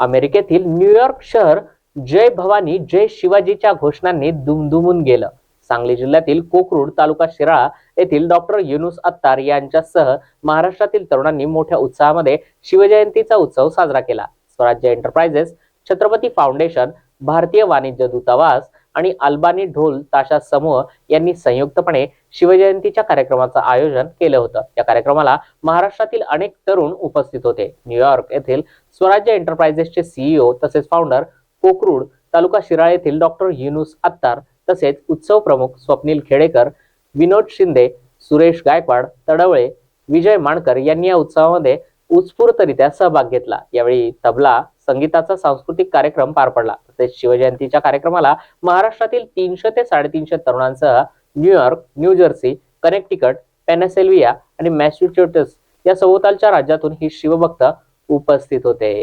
अमेरिकेतील न्यूयॉर्क शहर जय भवानी जय शिवाजीच्या घोषणांनी दुमदुमून गेलं. सांगली जिल्ह्यातील कोकरूड तालुका शिराळा येथील डॉक्टर युनुस अत्तार यांच्यासह महाराष्ट्रातील तरुणांनी मोठ्या उत्साहामध्ये शिवजयंतीचा उत्सव साजरा केला. स्वराज्य एंटरप्राइजेस छत्रपती फाउंडेशन भारतीय वाणिज्य दूतावास आणि अल्बानी ढोल ताशा समूह यांनी संयुक्तपणे शिवजयंतीच्या कार्यक्रमाचं आयोजन केलं होतं. या कार्यक्रमाला महाराष्ट्रातील अनेक तरुण उपस्थित होते. न्यूयॉर्क येथील स्वराज्य एंटरप्राइजेसचे सीईओ तसेच फाउंडर कोकरूड तालुका शिराळ येथील डॉक्टर युनुस अत्तार तसेच उत्सव प्रमुख स्वप्नील खेडेकर विनोद शिंदे सुरेश गायकवाड तडवळे विजय माणकर यांनी या उत्सवामध्ये उत्स्फूर्तरित्या सहभाग घेतला. यावेळी तबला संगीताचा सांस्कृतिक कार्यक्रम पार पडला. तसेच शिवजयंतीच्या कार्यक्रमाला महाराष्ट्रातील तीनशे ते साडेतीनशे तरुणांसह New York New Jersey Connecticut Pennsylvania आणि मॅसेच्युसेट्स या सभोवतालच्या राज्यातून ही शिवभक्त उपस्थित होते.